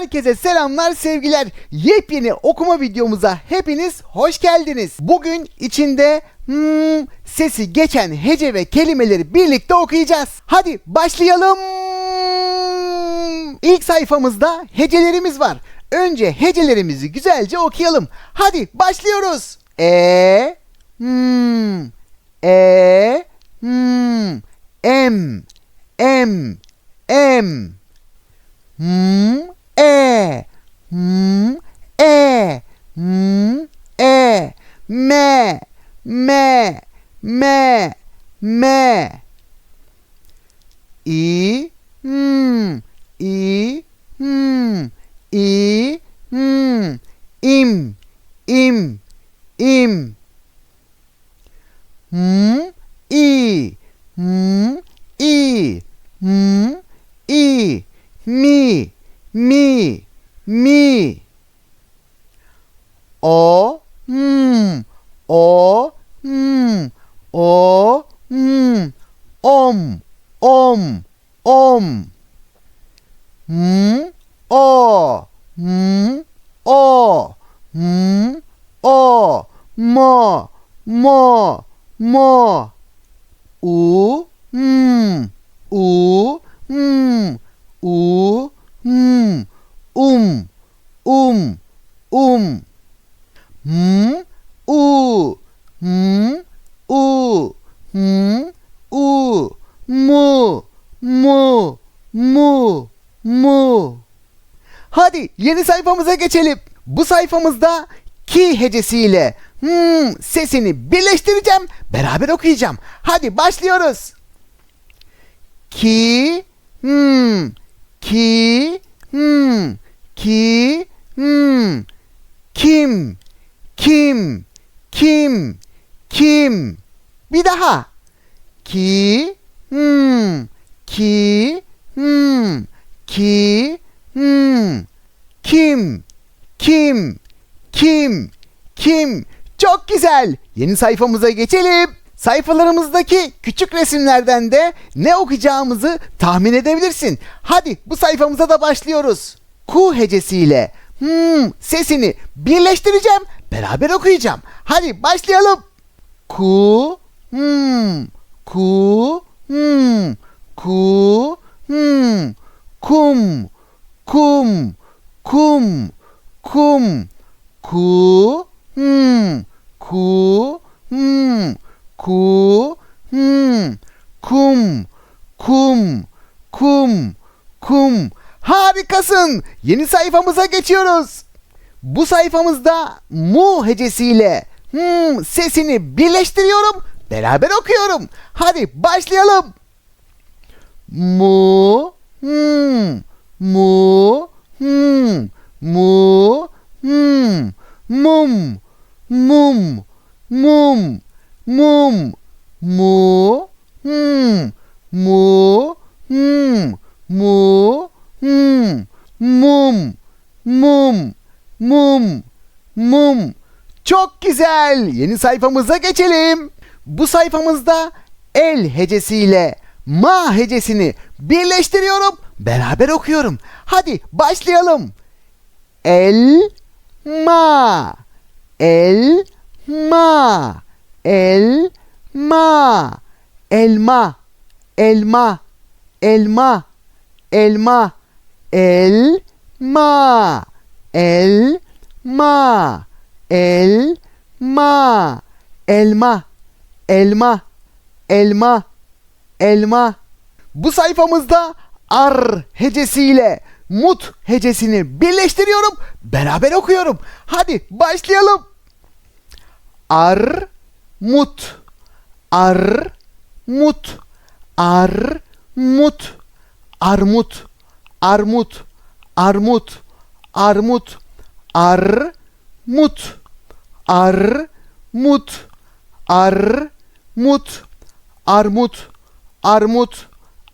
Herkese selamlar sevgiler. Yepyeni okuma videomuza hepiniz hoş geldiniz. Bugün içinde hmm, sesi geçen hece ve kelimeleri birlikte okuyacağız. Hadi başlayalım. İlk sayfamızda hecelerimiz var. Önce hecelerimizi güzelce okuyalım. Hadi başlıyoruz. E, hmm, e, hmm, em, em, em. M e m e m e me me me me i. M i. M i. M im. İm. İm. M i. M i. M i. Mi. Mi. Mi. O m o m o m om om om m o m o m o mo mo mo u m u m u m um um um m u. M u. M u. Mu. Mu. Mu. Mu. Hadi yeni sayfamıza geçelim. Bu sayfamızda ki hecesiyle hmm sesini birleştireceğim. Beraber okuyacağım. Hadi başlıyoruz. Ki hmm ki hmm ki hmm kim kim? Kim? Kim? Bir daha. Ki? Hmm. Ki? Hmm. Ki? Hmm. Kim? Kim? Kim? Kim? Çok güzel. Yeni sayfamıza geçelim. Sayfalarımızdaki küçük resimlerden de ne okuyacağımızı tahmin edebilirsin. Hadi bu sayfamıza da başlıyoruz. Ku hecesiyle. Hmm sesini birleştireceğim beraber okuyacağım. Hadi başlayalım. Ku hmm. Ku hmm. Ku hmm. Kum kum kum kum. Ku hmm. Ku hmm. Ku hmm. Kum kum kum kum. Harikasın. Yeni sayfamıza geçiyoruz bu sayfamızda mu hecesiyle hmm sesini birleştiriyorum beraber okuyorum. Hadi başlayalım. Mu hmm mu hmm mu hmm mum mum mum mum mu hmm mu hmm mu hmm mum mum. mum mum çok güzel. Yeni sayfamıza geçelim. Bu sayfamızda el hecesiyle ma hecesini birleştiriyorum. Beraber okuyorum. Hadi başlayalım. El ma. El ma. El ma. Elma elma. Elma elma. El ma el ma el ma elma. Elma. Elma. Elma. Bu sayfamızda ar hecesiyle mut hecesini birleştiriyorum. Beraber okuyorum. Hadi başlayalım. Ar mut. Ar mut. Ar mut. Armut armut. Armut. Armut ar mut ar mut ar mut armut. Armut.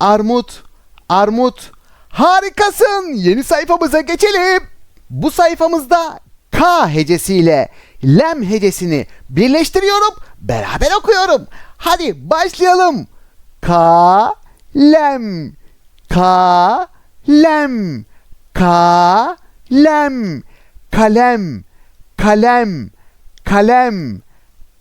Armut. Armut. Harikasın. Yeni sayfamıza geçelim. Bu sayfamızda K hecesiyle lem hecesini birleştiriyorum. Beraber okuyorum. Hadi başlayalım. Ka lem. Ka lem lem kalem kalem kalem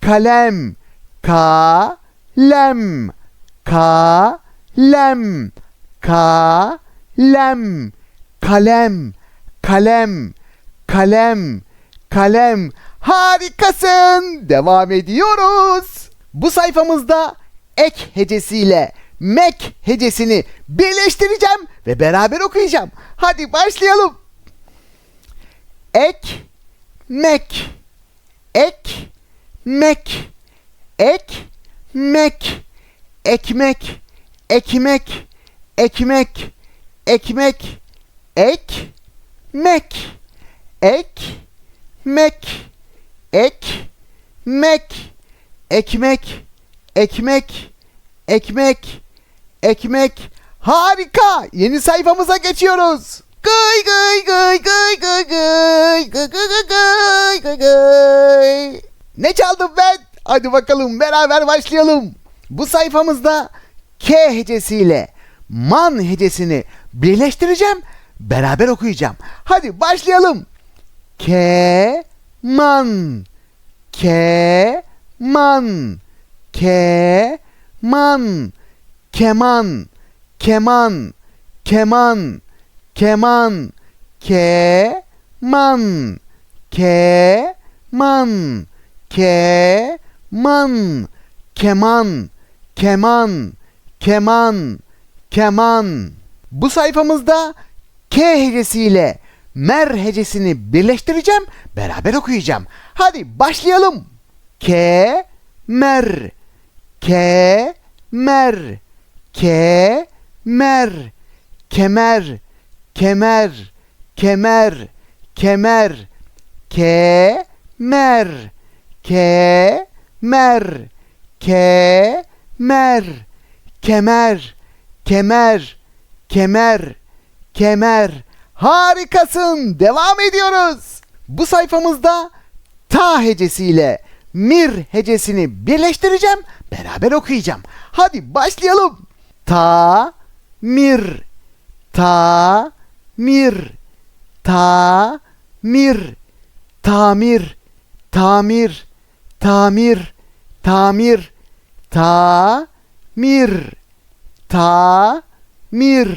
kalem ka lem ka lem ka lem kalem kalem kalem kalem harikasın devam ediyoruz bu sayfamızda ek hecesiyle mek hecesini birleştireceğim ve beraber okuyacağım hadi başlayalım ek mek ek mek ek mek ekmek ekmek ekmek ekmek ek mek ek mek ek mek ekmek ekmek ekmek ekmek harika yeni sayfamıza geçiyoruz gıy gıy gıy gıy gıy gıy gıy gıy gıy gıy gıy ne çaldım ben hadi bakalım beraber başlayalım bu sayfamızda K hecesiyle man hecesini birleştireceğim beraber okuyacağım hadi başlayalım K man K man K man keman keman keman keman ke man ke man ke man keman. Keman. Keman. Keman. Bu sayfamızda K hecesiyle mer hecesini birleştireceğim beraber okuyacağım. Hadi başlayalım. K mer K mer K mer kemer kemer kemer kemer ke mer ke mer ke mer kemer kemer kemer kemer. Harikasın. Devam ediyoruz. Bu sayfamızda ta hecesiyle mir hecesini birleştireceğim. Beraber okuyacağım. Hadi başlayalım. Ta mir ta mir ta mir tamir tamir tamir tamir ta mir ta mir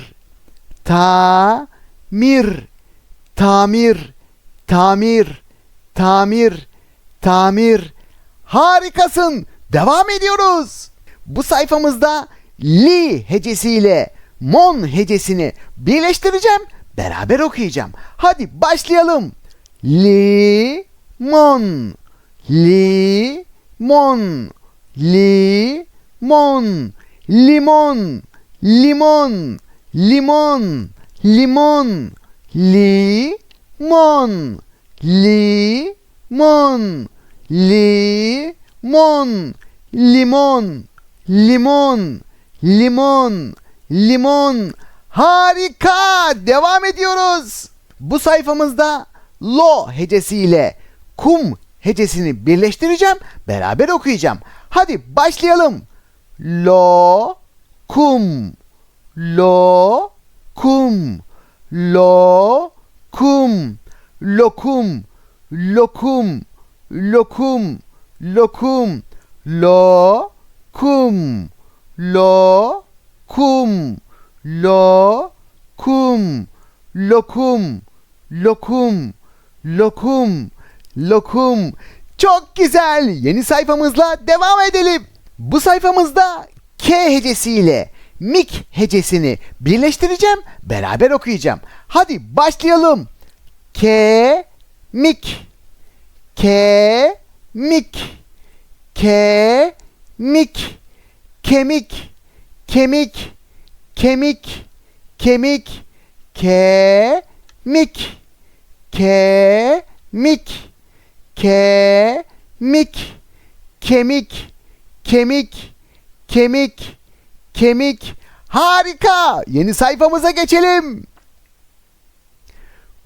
ta mir tamir tamir tamir tamir harikasın devam ediyoruz bu sayfamızda li hecesiyle mon hecesini birleştireceğim beraber okuyacağım hadi başlayalım li mon li mon li mon limon limon limon limon limon limon limon limon limon limon limon harika! Devam ediyoruz. Bu sayfamızda lo hecesiyle kum hecesini birleştireceğim beraber okuyacağım. Hadi başlayalım. Lo kum. Lo kum. Lo kum. Lokum. Lokum. Lokum. Lokum. Lo kum. Lo kum lo kum lokum lokum lokum lokum. Çok güzel. Yeni sayfamızla devam edelim. Bu sayfamızda K hecesiyle mik hecesini birleştireceğim beraber okuyacağım. Hadi başlayalım. K mik. K mik. K mik. Kemik kemik kemik kemik kemik kemik kemik kemik kemik kemik kemik harika yeni sayfamıza geçelim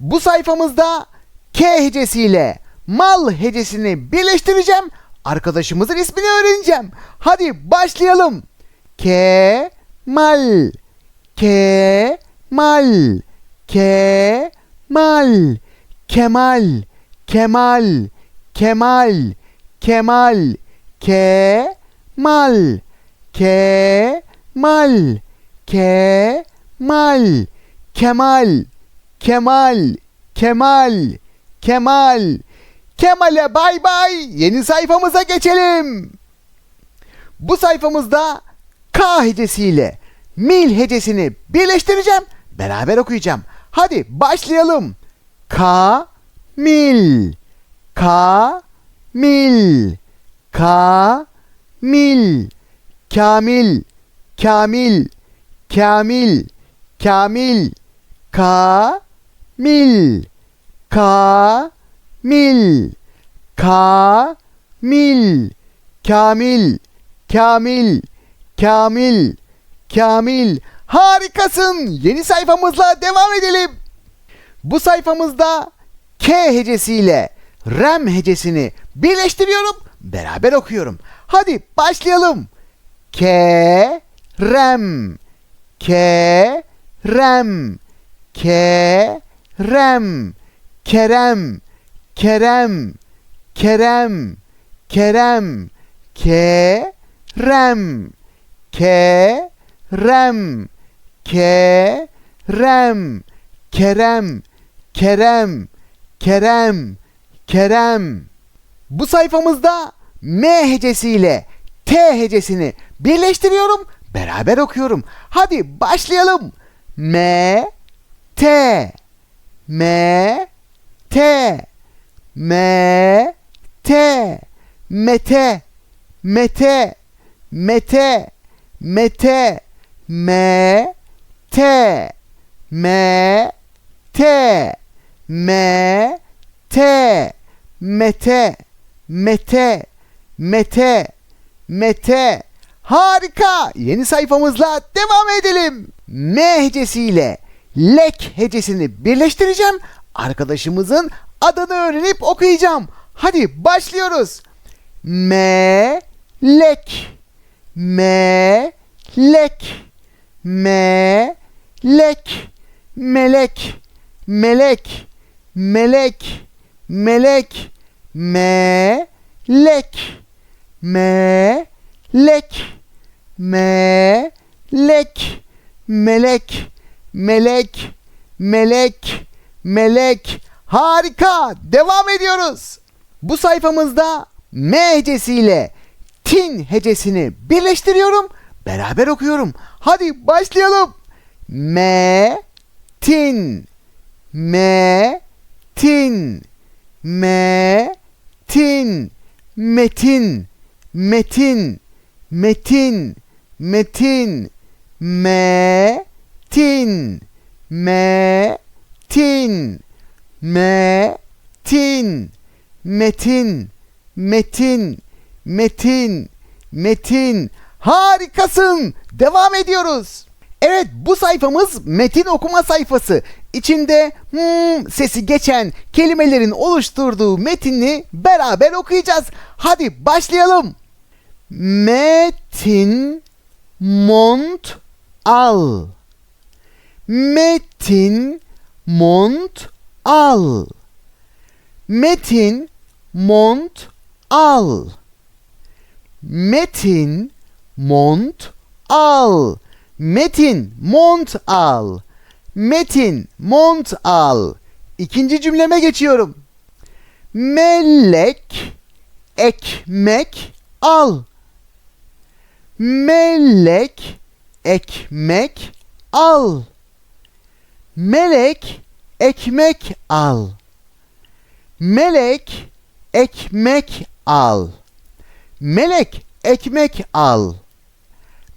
bu sayfamızda K hecesiyle mal hecesini birleştireceğim. Arkadaşımızın ismini öğreneceğim. Hadi başlayalım. K mal K mal Kemal Kemal Kemal Kemal Kemal Kemal Kemal Kemal Kemal Kemal Kemal Kemal Kemal'e bay bay yeni sayfamıza geçelim. Bu sayfamızda K hecesiyle mil hecesini birleştireceğim. Beraber okuyacağım. Hadi başlayalım. K mil K mil K mil Kamil Kamil Kamil Kamil Ka mil Ka mil Ka mil Kamil Kamil Kamil Kamil harikasın. Yeni sayfamızla devam edelim. Bu sayfamızda K hecesiyle rem hecesini birleştiriyorum. Beraber okuyorum. Hadi başlayalım. K rem K rem K rem Kerem. Kerem. Kerem. Kerem. K rem K rem. K rem. Kerem. Kerem. Kerem. Kerem. Bu sayfamızda M hecesiyle T hecesini birleştiriyorum. Beraber okuyorum. Hadi başlayalım. M. T. M. T. M. T. Mete. Mete. Mete. Mete M T M T M T Mete Mete Mete Mete Harika! Yeni sayfamızla devam edelim. M hecesiyle lek hecesini birleştireceğim. Arkadaşımızın adını öğrenip okuyacağım. Hadi başlıyoruz. M lek M lek Melek melek melek melek me lek me lek me lek melek melek melek melek harika devam ediyoruz bu sayfamızda M hecesiyle tin hecesini birleştiriyorum beraber okuyorum hadi başlayalım M tin me tin me tin metin metin metin metin me tin me tin me tin metin metin metin metin harikasın devam ediyoruz Evet bu sayfamız metin okuma sayfası. İçinde hmm sesi geçen kelimelerin oluşturduğu metini beraber okuyacağız. Hadi başlayalım. Metin mont al. Metin mont al. Metin mont al. Metin mont al. Metin mont al. Metin mont al. İkinci cümleme geçiyorum. Melek ekmek al. Melek ekmek al. Melek ekmek al. Melek ekmek al. Melek ekmek al.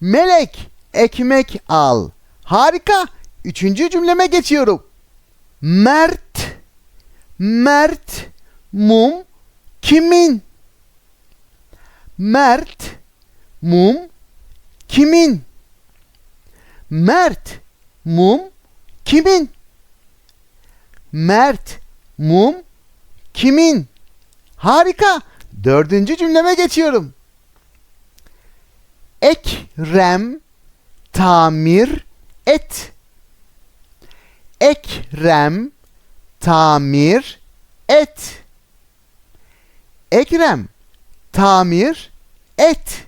Melek ekmek al. Harika. Üçüncü cümleme geçiyorum. Mert, Mert, mum kimin? Mert, mum kimin? Mert, mum kimin? Mert, mum kimin? Harika. Dördüncü cümleme geçiyorum. Ekrem, tamir et. Ekrem tamir et. Ekrem tamir et.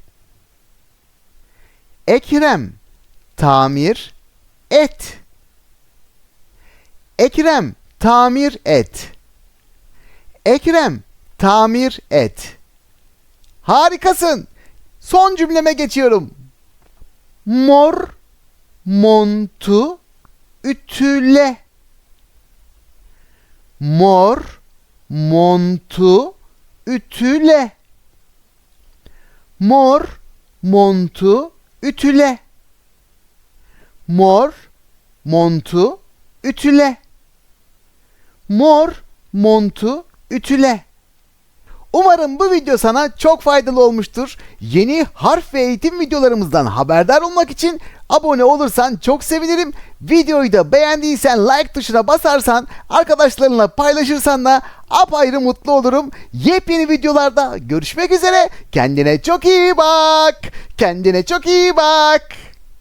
Ekrem tamir et. Ekrem tamir et. Ekrem tamir et. Harikasın. Son cümleme geçiyorum. Mor montu ütüle. Mor montu ütüle. Mor montu ütüle. Mor montu ütüle. Mor montu ütüle. Umarım bu video sana çok faydalı olmuştur. Yeni harf ve eğitim videolarımızdan haberdar olmak için abone olursan çok sevinirim. Videoyu da beğendiysen like tuşuna basarsan, arkadaşlarınla paylaşırsan da apayrı mutlu olurum. Yepyeni videolarda görüşmek üzere. Kendine çok iyi bak. Kendine çok iyi bak.